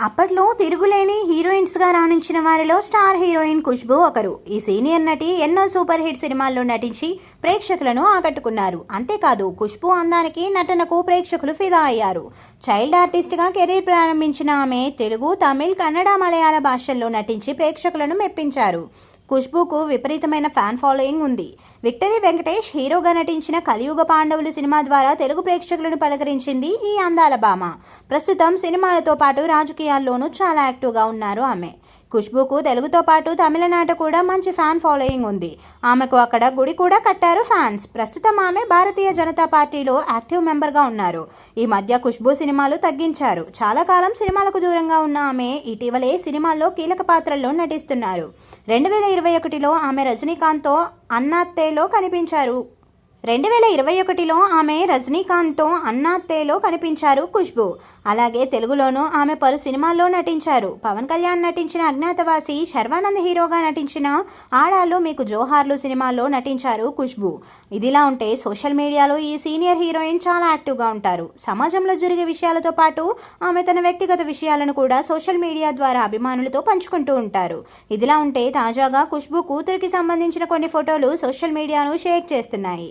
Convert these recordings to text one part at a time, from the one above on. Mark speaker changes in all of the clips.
Speaker 1: అప్పట్లో తిరుగులేని హీరోయిన్స్గా రాణించిన వారిలో స్టార్ హీరోయిన్ ఖుష్బు ఒకరు. ఈ సీనియర్ నటి ఎన్నో సూపర్ హిట్ సినిమాల్లో నటించి ప్రేక్షకులను ఆకట్టుకున్నారు. అంతేకాదు ఖుష్బు అందానికి నటనకు ప్రేక్షకులు ఫిదా అయ్యారు. చైల్డ్ ఆర్టిస్ట్గా కెరీర్ ప్రారంభించిన ఆమె తెలుగు తమిళ్ కన్నడ మలయాళ భాషల్లో నటించి ప్రేక్షకులను మెప్పించారు. ఖుష్బుకు విపరీతమైన ఫ్యాన్ ఫాలోయింగ్ ఉంది. విక్టరీ వెంకటేష్ హీరోగా నటించిన కలియుగ పాండవులు సినిమా ద్వారా తెలుగు ప్రేక్షకులను పలకరించింది ఈ అందాల భామ. ప్రస్తుతం సినిమాలతో పాటు రాజకీయాల్లోనూ చాలా యాక్టివ్గా ఉన్నారు ఆమె. ఖుష్బుకు తెలుగుతో పాటు తమిళనాట కూడా మంచి ఫ్యాన్ ఫాలోయింగ్ ఉంది. ఆమెకు అక్కడ గుడి కూడా కట్టారు ఫ్యాన్స్. ప్రస్తుతం ఆమె భారతీయ జనతా పార్టీలో యాక్టివ్ మెంబర్గా ఉన్నారు. ఈ మధ్య ఖుష్బు సినిమాలు తగ్గించారు. చాలా కాలం సినిమాలకు దూరంగా ఉన్న ఆమె ఇటీవలే సినిమాల్లో కీలక పాత్రల్లో నటిస్తున్నారు. రెండు వేల ఇరవై ఒకటిలో ఆమె రజనీకాంత్తో అన్నాత్తేలో కనిపించారు. రెండు వేల ఇరవై ఒకటిలో ఆమె రజనీకాంత్తో అన్నాత్తేలో కనిపించారు ఖుష్బు. అలాగే తెలుగులోనూ ఆమె పలు సినిమాల్లో నటించారు. పవన్ కళ్యాణ్ నటించిన అజ్ఞాతవాసి శర్వానంద్ హీరోగా నటించిన ఆడాళ్ళు మీకు జోహార్లు సినిమాల్లో నటించారు ఖుష్బు. ఇదిలా ఉంటే సోషల్ మీడియాలో ఈ సీనియర్ హీరోయిన్ చాలా యాక్టివ్గా ఉంటారు. సమాజంలో జరిగే విషయాలతో పాటు ఆమె తన వ్యక్తిగత విషయాలను కూడా సోషల్ మీడియా ద్వారా అభిమానులతో పంచుకుంటూ ఉంటారు. ఇదిలా ఉంటే తాజాగా ఖుష్బు కూతురికి సంబంధించిన కొన్ని ఫోటోలు సోషల్ మీడియాను షేర్ చేస్తున్నాయి.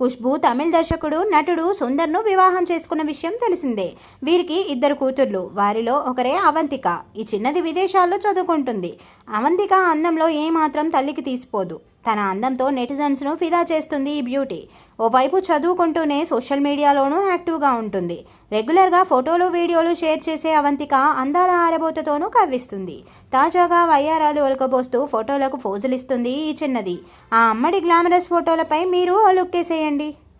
Speaker 1: ఖుష్బు తమిళ దర్శకుడు నటుడు సుందర్ను వివాహం చేసుకున్న విషయం తెలిసిందే. వీరికి ఇద్దరు కూతుర్లు. వారిలో ఒకరే అవంతిక. ఈ చిన్నది విదేశాల్లో చదువుకుంటుంది. అవంతిక అందంలో ఏమాత్రం తల్లికి తీసిపోదు. తన అందంతో నెటిజన్స్ను ఫిదా చేస్తుంది ఈ బ్యూటీ. ఓవైపు చదువుకుంటూనే సోషల్ మీడియాలోనూ యాక్టివ్గా ఉంటుంది. రెగ్యులర్గా ఫోటోలు వీడియోలు షేర్ చేసే అవంతిక అందాల ఆరబోతతోనూ కవ్విస్తుంది. తాజాగా వయ్యారాలు ఒలకబోస్తూ ఫోటోలకు ఫోజులిస్తుంది ఈ చిన్నది. ఆ అమ్మడి గ్లామరస్ ఫోటోలపై మీరు ఓ లుక్కేసేయండి